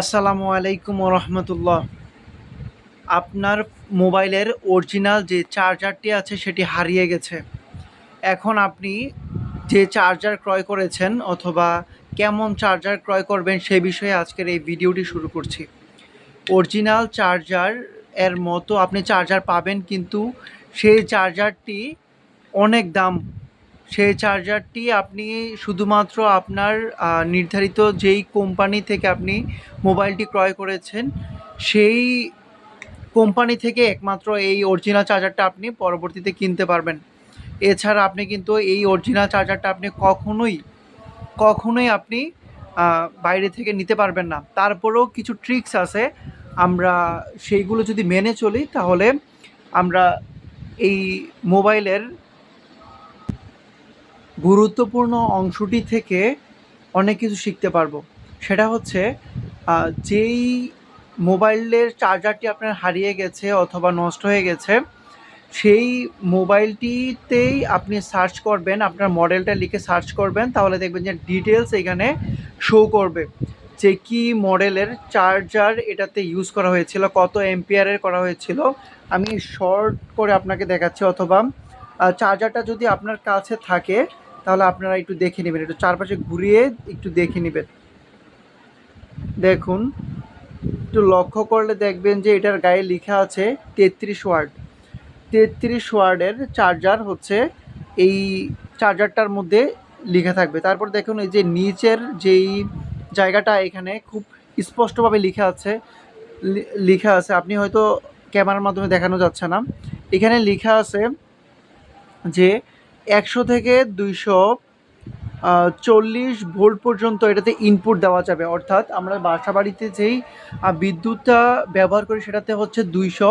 আসসালামু আলাইকুম রহমতুল্লাহ আপনার মোবাইলের অরিজিনাল যে চার্জারটি আছে, সেটি হারিয়ে গেছে। এখন আপনি যে চার্জার ক্রয় করেছেন অথবা কেমন চার্জার ক্রয় করবেন, সে বিষয়ে আজকের এই ভিডিওটি শুরু করছি। অরিজিনাল চার্জার এর মতো আপনি চার্জার পাবেন, কিন্তু সেই চার্জারটি অনেক দাম সেই চার্জারটি আপনি শুধুমাত্র আপনার নির্ধারিত যেই কোম্পানি থেকে আপনি মোবাইলটি ক্রয় করেছেন, সেই কোম্পানি থেকে একমাত্র এই অরিজিনাল চার্জারটা আপনি পরবর্তীতে কিনতে পারবেন। এছাড়া আপনি কিন্তু এই অরিজিনাল চার্জারটা আপনি কখনোই কখনোই আপনি বাইরে থেকে নিতে পারবেন না। তারপরেও কিছু ট্রিক্স আছে। আমরা সেইগুলো যদি মেনে চলি, তাহলে আমরা এই মোবাইলের গুরুত্বপূর্ণ অংশটি থেকে অনেক কিছু শিখতে পারব। সেটা হচ্ছে যেই মোবাইলের চার্জারটি আপনার হারিয়ে গেছে অথবা নষ্ট হয়ে গেছে, সেই মোবাইলটিতেই আপনি সার্চ করবেন, আপনার মডেলটা লিখে সার্চ করবেন, তাহলে দেখবেন যে ডিটেলস এখানে শো করবে যে কি মডেলের চার্জার এটাতে ইউজ করা হয়েছিল, কত এম্পিয়ারের করা হয়েছিল। আমি শর্ট করে আপনাকে দেখাচ্ছি, অথবা চার্জারটা যদি আপনার কাছে থাকে তাহলে আপনারা একটু দেখে নেবেন, একটু চারপাশে ঘুরিয়ে একটু দেখে নেবেন। দেখুন, একটু লক্ষ্য করলে দেখবেন যে এটার গায়ে লেখা আছে তেত্রিশ ওয়ার্ড। তেত্রিশ ওয়ার্ডের চার্জার হচ্ছে এই চার্জারটার মধ্যে লেখা থাকবে। তারপর দেখুন, এই যে নিচের যেই জায়গাটা এখানে খুব স্পষ্টভাবে লেখা আছে লেখা আছে। আপনি হয়তো ক্যামেরার মাধ্যমে দেখানো যাচ্ছে না। এখানে লেখা আছে যে একশো থেকে দুইশো চল্লিশ ভোল্ট পর্যন্ত এটাতে ইনপুট দেওয়া যাবে। অর্থাৎ আমরা বাসা বাড়িতে যেই বিদ্যুৎটা ব্যবহার করি সেটাতে হচ্ছে দুইশো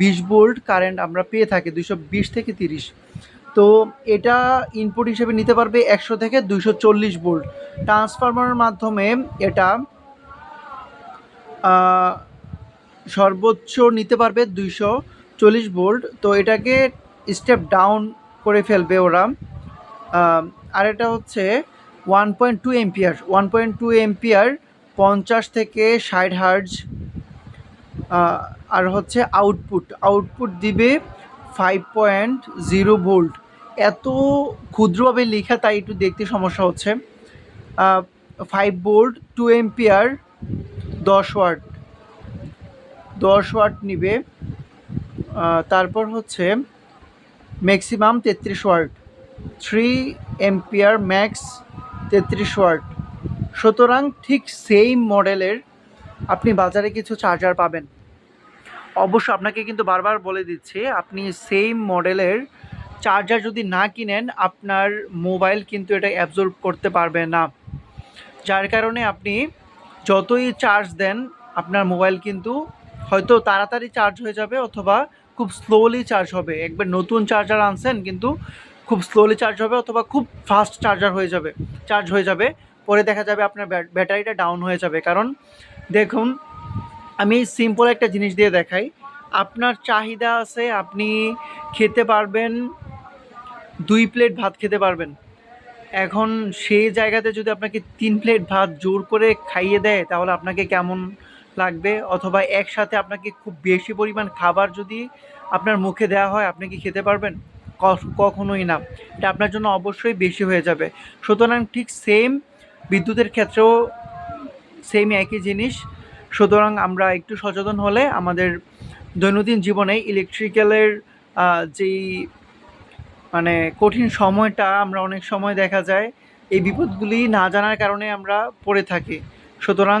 বিশ ভোল্ট কারেন্ট আমরা পেয়ে থাকি, দুইশো বিশ থেকে তিরিশ। তো এটা ইনপুট হিসেবে নিতে পারবে একশো থেকে দুইশো চল্লিশ ভোল্ট। ট্রান্সফরমারের মাধ্যমে এটা সর্বোচ্চ নিতে পারবে দুইশো চল্লিশ ভোল্ট। তো এটাকে স্টেপ ডাউন করে ফেলবে ওরা। আর এটা হচ্ছে one point two ampere one point two ampere পঞ্চাশ থেকে ষাট হার্জ আর হচ্ছে আউটপুট আউটপুট দিবে ফাইভ পয়েন্ট জিরো ভোল্ট এত ক্ষুদ্রভাবে লেখা তাই একটু দেখতে সমস্যা হচ্ছে। ফাইভ ভোল্ট টু এমপিয়ার দশ ওয়াট দশ ওয়াট নিবে। তারপর হচ্ছে ম্যাক্সিমাম তেত্রিশ ওয়াট, থ্রি এম্পিয়ার ম্যাক্স তেত্রিশ ওয়াট। সুতরাং ঠিক সেম মডেলের আপনি বাজারে কিছু চার্জার পাবেন। অবশ্য আপনাকে কিন্তু বারবার বলে দিচ্ছি, আপনি সেম মডেলের চার্জার যদি না কিনেন, আপনার মোবাইল কিন্তু এটা অ্যাবজর্ব করতে পারবে না। যার কারণে আপনি যতই চার্জ দেন, আপনার মোবাইল কিন্তু হয়তো তাড়াতাড়ি চার্জ হয়ে যাবে অথবা খুব স্লোলি চার্জ হবে। একবার নতুন চার্জার আনছেন, কিন্তু খুব স্লোলি চার্জ হবে অথবা খুব ফাস্ট চার্জার হয়ে যাবে চার্জ হয়ে যাবে। পরে দেখা যাবে আপনার ব্যাট- ব্যাটারিটা ডাউন হয়ে যাবে। কারণ দেখুন, আমি সিম্পল একটা জিনিস দিয়ে দেখাই। আপনার চাহিদা আছে, আপনি খেতে পারবেন, দুই প্লেট ভাত খেতে পারবেন। এখন সেই জায়গাতে যদি আপনাকে তিন প্লেট ভাত জোর করে খাইয়ে দেয়, তাহলে আপনাকে কেমন লাগবে অথবা একসাথে আপনাকে খুব বেশি পরিমাণ খাবার যদি আপনার মুখে দেওয়া হয়, আপনি কি খেতে পারবেন? কখনোই না। এটা আপনার জন্য অবশ্যই বেশি হয়ে যাবে। সুতরাং ঠিক সেম বিদ্যুতের ক্ষেত্রেও সেম একই জিনিস। সুতরাং আমরা একটু সচেতন হলে আমাদের দৈনন্দিন জীবনে ইলেকট্রিক্যালের যেই মানে কঠিন সময়টা আমরা অনেক সময় দেখা যায়, এই বিপদগুলি না জানার কারণে আমরা পড়ে থাকি। সুতরাং